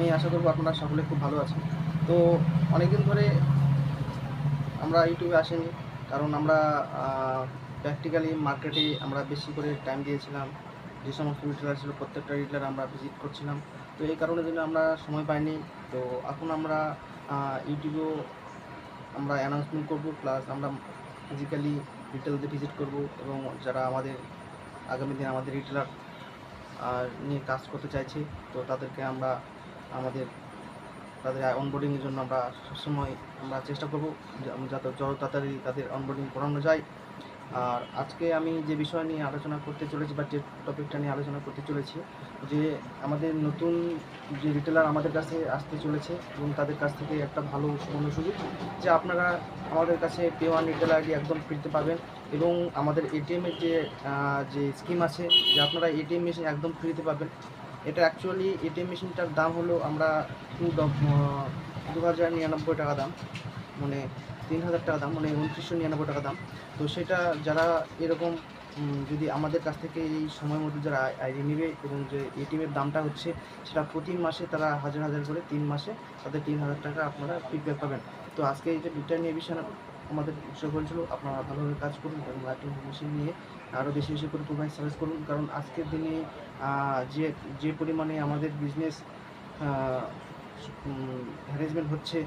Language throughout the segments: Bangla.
আমি আশা করব আপনারা সকলে খুব ভালো আছেন। তো অনেকদিন ধরে আমরা ইউটিউবে আসিনি, কারণ আমরা প্র্যাকটিক্যালি মার্কেটে আমরা বেশি করে টাইম দিয়েছিলাম। যে সমস্ত রিটেলার ছিল, প্রত্যেকটা রিটেলার আমরা ভিজিট করছিলাম। তো এই কারণের জন্য আমরা সময় পাইনি। তো এখন আমরা ইউটিউবেও আমরা অ্যানাউন্সমেন্ট করব প্লাস আমরা ফিজিক্যালি রিটেলদের ভিজিট করব এবং যারা আমাদের আগামী দিন আমাদের রিটেলার নিয়ে কাজ করতে চাইছে, তো তাদেরকে আমরা আমাদের, তাদের অনবোর্ডিংয়ের জন্য আমরা সবসময় আমরা চেষ্টা করব যাতে যত তাড়াতাড়ি তাদের অনবোর্ডিং করানো যায়। আর আজকে আমি যে বিষয় নিয়ে আলোচনা করতে চলেছি বা যে টপিকটা নিয়ে আলোচনা করতে চলেছি, যে আমাদের নতুন যে রিটেলার আমাদের কাছে আসতে চলেছে এবং তাদের কাছ থেকে একটা ভালো সুবর্ণ সুযোগ, যে আপনারা আমাদের কাছে পে ওয়ান রিটেল আইডি একদম ফ্রিতে পাবেন এবং আমাদের এটিএমের যে যে স্কিম আছে, যে আপনারা এটিএম মেশিন একদম ফ্রিতে পাবেন এটা অ্যাকচুয়ালি এটিএম মেশিনটার দাম হলো আমরা টু দু হাজার নিরানব্বই টাকা দাম মানে তিন হাজার টাকা দাম মানে উনত্রিশশো নিরানব্বই টাকা দাম। তো সেটা যারা এরকম যদি আমাদের কাছ থেকে এই সময় মতো যারা আইডি নেবে এবং যে এটিএমের দামটা হচ্ছে, সেটা প্রতি মাসে তারা হাজার হাজার করে তিন মাসে তাদের তিন হাজার টাকা আপনারা ফিডব্যাক পাবেন। তো আজকে এই যে দুটা নিয়ে বিষয় আমাদের বিষয় বলছিল আপনারা ভালোভাবে কাজ করুন এবং লাইটিং মেশিন নিয়ে আরও বেশি বেশি করে প্রোভাইড সার্ভিস করুন। কারণ আজকের দিনে যে যে পরিমাণে আমাদের বিজনেস হ্যারেসমেন্ট হচ্ছে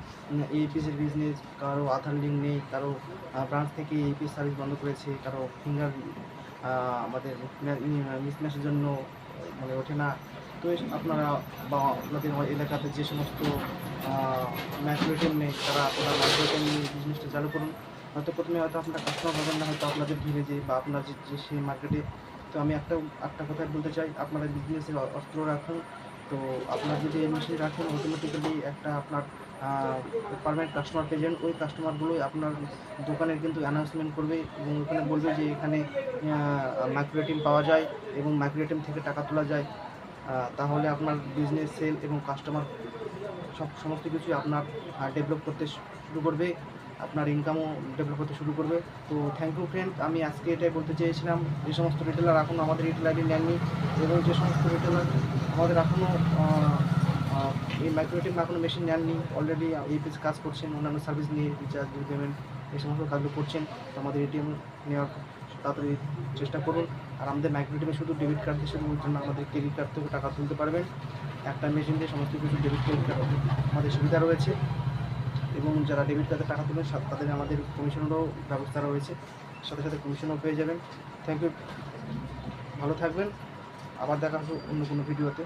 এইপিসের বিজনেস কারও আধার লিঙ্ক নেই, কারও ব্রাঞ্চ থেকে এইপিএস সার্ভিস বন্ধ করেছে, কারও ফিঙ্গার আমাদের মিসম্যাচের জন্য মানে ওঠে না। তো আপনারা বা, আপনাদের এলাকাতে যে সমস্ত ম্যাচুরিটিম নেই, তারা আপনারা ম্যাচুরিটিম নিয়ে বিজনেসটা চালু করুন। হয়তো প্রথমে হয়তো আপনার কাস্টমার পাবেন না, হয়তো আপনাদের ভিড়ে যে বা আপনার যে সেই মার্কেটে তো আমি একটা একটা কথা বলতে চাই আপনারা বিজনেসের অস্ত্র রাখুন। তো আপনার যদি এই মেশিন রাখেন অটোমেটিক্যালি একটা আপনার পারমানেন্ট কাস্টমার যান ওই কাস্টমারগুলোই আপনার দোকানের কিন্তু অ্যানাউন্সমেন্ট করবে এবং ওখানে বলবে যে এখানে মাইক্রোটিম পাওয়া যায় এবং মাইক্রোটিম থেকে টাকা তোলা যায়। তাহলে আপনার বিজনেস সেল এবং কাস্টমার সব সমস্ত কিছুই আপনার ডেভেলপ করতে শুরু করবে, আপনার ইনকামও ডেভেলপ করতে শুরু করবে। তো থ্যাংক ইউ ফ্রেন্ড আমি আজকে এটাই বলতে চেয়েছিলাম, যে সমস্ত রিটেলার এখনও আমাদের রিটেল আইডি নেননি এবং যে সমস্ত রিটেলার আমাদের এখনও এই মাইক্রোটিম এখনও মেশিন নেননি। অলরেডি এই পিস কাজ করছেন, অন্যান্য সার্ভিস নিয়ে রিচার্জ বিল পেমেন্ট এই সমস্ত কাজগুলো করছেন। তো আমাদের এটিএম নেওয়ার তাড়াতাড়ি চেষ্টা করুন। আর আমাদের মাইক্রোটিমে শুধু ডেবিট কার্ড দিয়ে শুধু আমাদের ক্রেডিট কার্ড থেকে টাকা তুলতে পারবেন। একটা মেশিন দিয়ে সমস্ত কিছু ডেবিট কার্ড আমাদের সুবিধা রয়েছে এবং যারা ডেবিট কার্ডে টাকা তুলবেন তাদের আমাদের কমিশনেরও ব্যবস্থা রয়েছে। সাথে সাথে কমিশনও পেয়ে যাবেন। থ্যাংক ইউ ভালো থাকবেন। আবার দেখা হবে অন্য কোনো ভিডিওতে